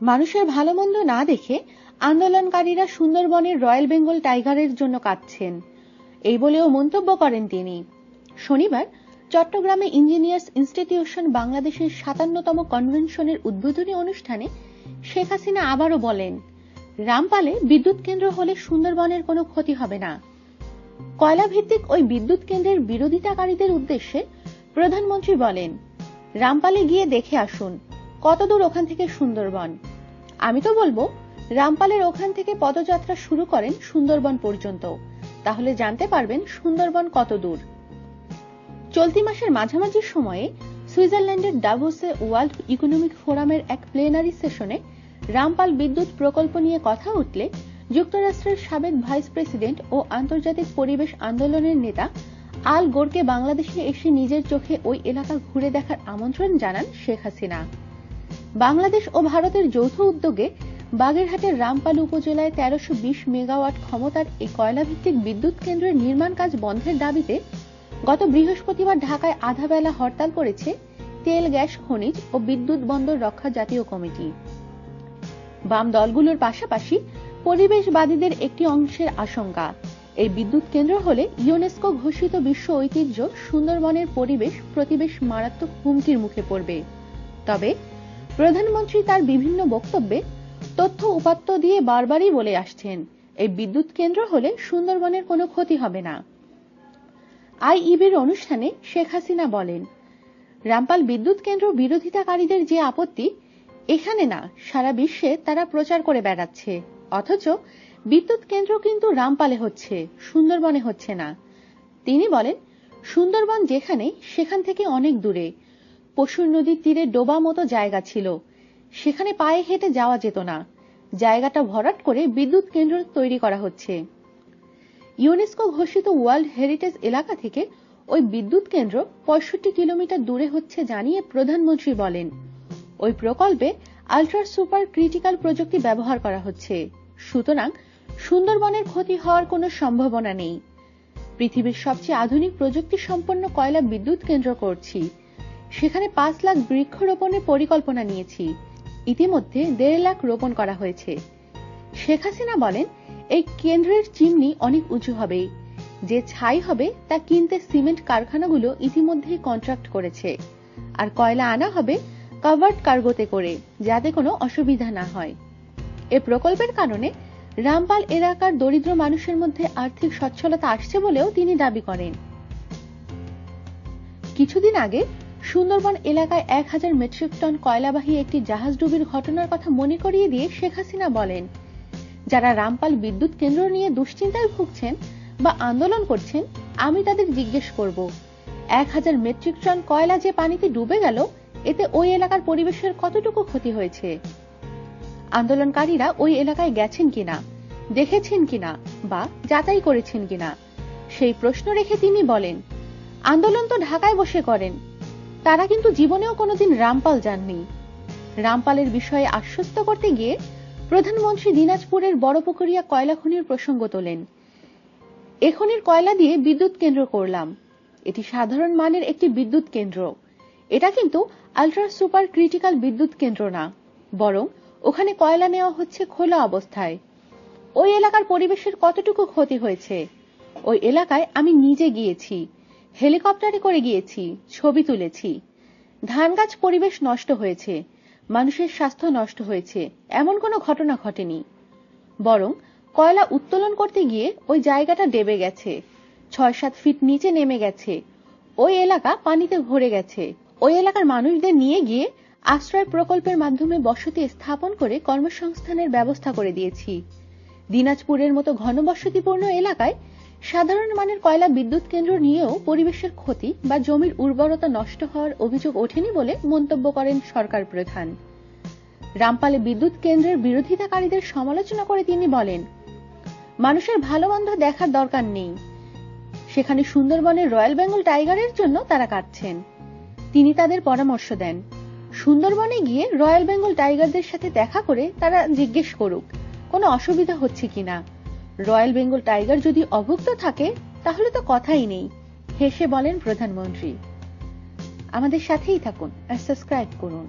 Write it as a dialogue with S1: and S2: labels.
S1: মানুষের ভালো মন্দ না দেখে আন্দোলনকারীরা সুন্দরবনের রয়্যাল বেঙ্গল টাইগারের জন্য কাঁদছেন। এই বলেও মন্তব্য করেন তিনি। শনিবার চট্টগ্রামে ইঞ্জিনিয়ার্স ইনস্টিটিউশন বাংলাদেশের সাতান্নতম কনভেনশনের উদ্বোধনী অনুষ্ঠানে শেখ হাসিনা আবারও বলেন, রামপালে বিদ্যুৎ কেন্দ্র হলে সুন্দরবনের কোনো ক্ষতি হবে না। কয়লা ভিত্তিক ওই বিদ্যুৎ কেন্দ্রের বিরোধিতাকারীদের উদ্দেশ্যে প্রধানমন্ত্রী বলেন, রামপালে গিয়ে দেখে আসুন কতদূর ওখান থেকে সুন্দরবন। আমি তো বলব, রামপালের ওখান থেকে পদযাত্রা শুরু করেন সুন্দরবন পর্যন্ত। তাহলে জানতে পারবেন সুন্দরবন কত দূর। চলতি মাসের মাঝামাঝি সময়ে সুইজারল্যান্ডের ডাভোসে ওয়ার্ল্ড ইকোনমিক ফোরামের এক প্লেনারি সেশনে রামপাল বিদ্যুৎ প্রকল্প নিয়ে কথা উঠলে যুক্তরাষ্ট্রের সাবেক ভাইস প্রেসিডেন্ট ও আন্তর্জাতিক পরিবেশ আন্দোলনের নেতা আল গোরকে বাংলাদেশে এসে নিজের চোখে ওই এলাকা ঘুরে দেখার আমন্ত্রণ জানান শেখ হাসিনা। বাংলাদেশ ও ভারতের যৌথ উদ্যোগে বাগেরহাটের রামপাল উপজেলায় তেরোশো বিশ মেগাওয়াট ক্ষমতার এই কয়লাভিত্তিক বিদ্যুৎ কেন্দ্রের নির্মাণ কাজ বন্ধের দাবিতে গত বৃহস্পতিবার ঢাকায় আধাবেলা হরতাল করেছে তেল, গ্যাস, খনিজ ও বিদ্যুৎ বন্দর রক্ষা জাতীয় কমিটি। বাম দলগুলোর পাশাপাশি পরিবেশবাদীদের একটি অংশের আশঙ্কা, এই বিদ্যুৎ কেন্দ্র হলে ইউনেস্কো ঘোষিত বিশ্ব ঐতিহ্য সুন্দরবনের পরিবেশ প্রতিবেশ মারাত্মক হুমকির মুখে পড়বে। তবে প্রধানমন্ত্রী তার বিভিন্ন বক্তব্যে তথ্য উপাত্ত দিয়ে বারবারই বলে আসছেন, এই বিদ্যুৎ কেন্দ্র হলে সুন্দরবনের কোনো ক্ষতি হবে না। আইইবির অনুষ্ঠানে শেখ হাসিনা বলেন, রামপাল বিদ্যুৎ কেন্দ্র বিরোধিতাকারীদের যে আপত্তি, এখানে না, সারা বিশ্বে তারা প্রচার করে বেড়াচ্ছে। অথচ বিদ্যুৎ কেন্দ্র কিন্তু রামপালে হচ্ছে, সুন্দরবনে হচ্ছে না। তিনি বলেন, সুন্দরবন যেখানে সেখান থেকে অনেক দূরে। পশুর নদীর তীরে ডোবা মতো জায়গা ছিল। সেখানে পায়ে হেঁটে যাওয়া যেত না। জায়গাটা ভরাট করে বিদ্যুৎ কেন্দ্র তৈরি করা হচ্ছে। ইউনেস্কো ঘোষিত ওয়ার্ল্ড হেরিটেজ এলাকা থেকে ওই বিদ্যুৎ কেন্দ্র পঁয়ষট্টি কিলোমিটার দূরে হচ্ছে জানিয়ে প্রধানমন্ত্রী বলেন। ওই প্রকল্পে আলট্রা সুপার ক্রিটিক্যাল প্রযুক্তি ব্যবহার করা হচ্ছে। সুতরাং সুন্দরবনের ক্ষতি হওয়ার কোনো সম্ভাবনা নেই। পৃথিবীর সবচেয়ে আধুনিক প্রযুক্তি সম্পন্ন কয়লা বিদ্যুৎ কেন্দ্র করছি। সেখানে পাঁচ লাখ বৃক্ষরোপণের পরিকল্পনা নিয়েছি। ইতিমধ্যে দেড় লাখ রোপণ করা হয়েছে। শেখ হাসিনা বলেন, এই কেন্দ্রের চিমনি অনেক উঁচু হবে। যে ছাই হবে, তা কিনতে সিমেন্ট কারখানাগুলো ইতিমধ্যেই কন্ট্রাক্ট করেছে। আর কয়লা আনা হবে কাভার্ড কার্গোতে করে, যাতে কোনো অসুবিধা না হয়। এ প্রকল্পের কারণে রামপাল এলাকার দরিদ্র মানুষের মধ্যে আর্থিক সচ্ছলতা আসছে বলেও তিনি দাবি করেন। কিছুদিন আগে সুন্দরবন এলাকায় এক হাজার মেট্রিক টন কয়লাবাহী একটি জাহাজ ডুবির ঘটনার কথা মনে করিয়ে দিয়ে শেখ হাসিনা বলেন, যারা রামপাল বিদ্যুৎ কেন্দ্র নিয়ে দুশ্চিন্তায় ভুগছেন বা আন্দোলন করছেন, আমি তাদের জিজ্ঞেস করব। এক হাজার মেট্রিক টন কয়লা যে পানিতে ডুবে গেল, এতে ওই এলাকার পরিবেশের কতটুকু ক্ষতি হয়েছে? আন্দোলনকারীরা ওই এলাকায় গেছেন কিনা, দেখেছেন কিনা বা যাচাই করেছেন কিনা, সেই প্রশ্ন রেখে তিনি বলেন, আন্দোলন তো ঢাকায় বসে করেন তারা কিন্তু জীবনেও কোনোদিন রামপাল যাননি। রামপালের বিষয়ে আশ্বস্ত করতে গিয়ে প্রধানমন্ত্রী দিনাজপুরের বড়পুকুরিয়া কয়লা খনির প্রসঙ্গ তোলেন। এ খনির কয়লা দিয়ে বিদ্যুৎ কেন্দ্র করলাম। এটি সাধারণ মানের একটি বিদ্যুৎ কেন্দ্র। এটা কিন্তু আলট্রা সুপার ক্রিটিক্যাল বিদ্যুৎ কেন্দ্র না, বরং ওখানে কয়লা নেওয়া হচ্ছে খোলা অবস্থায়। ওই এলাকার পরিবেশের কতটুকু ক্ষতি হয়েছে, ওই এলাকায় আমি নিজে গিয়েছি। হেলিকপ্টারে করে গিয়েছি, ছবি তুলেছি। ধান গাছ পরিবেশ নষ্ট হয়েছে, মানুষের স্বাস্থ্য নষ্ট হয়েছে, এমন কোনো ঘটনা ঘটেনি। বরং কয়লা উত্তোলন করতে গিয়ে ওই জায়গাটা ডেবে গেছে ছয় সাত ফিট নিচে নেমে গেছে, ওই এলাকা পানিতে ভরে গেছে। ওই এলাকার মানুষদের নিয়ে গিয়ে আশ্রয় প্রকল্পের মাধ্যমে বসতি স্থাপন করে কর্মসংস্থানের ব্যবস্থা করে দিয়েছি। দিনাজপুরের মতো ঘনবসতিপূর্ণ এলাকায় সাধারণ মানের কয়লা বিদ্যুৎ কেন্দ্র নিয়েও পরিবেশের ক্ষতি বা জমির উর্বরতা নষ্ট হওয়ার অভিযোগ ওঠেনি বলে মন্তব্য করেন সরকার প্রধান। রামপালে বিদ্যুৎ কেন্দ্রের বিরোধিতাকারীদের সমালোচনা করে তিনি বলেন, মানুষের ভালো মন্দ দেখার দরকার নেই। সেখানে সুন্দরবনের রয়্যাল বেঙ্গল টাইগারের জন্য তারা কাটছেন। তিনি তাদের পরামর্শ দেন, সুন্দরবনে গিয়ে রয়্যাল বেঙ্গল টাইগারদের সাথে দেখা করে তারা জিজ্ঞেস করুক, কোনো অসুবিধা হচ্ছে কিনা? রয়্যাল বেঙ্গল টাইগার যদি অভুক্ত থাকে, তাহলে তো কথাই নেই, হেসে বলেন প্রধানমন্ত্রী। আমাদের সাথেই থাকুন আর সাবস্ক্রাইব করুন।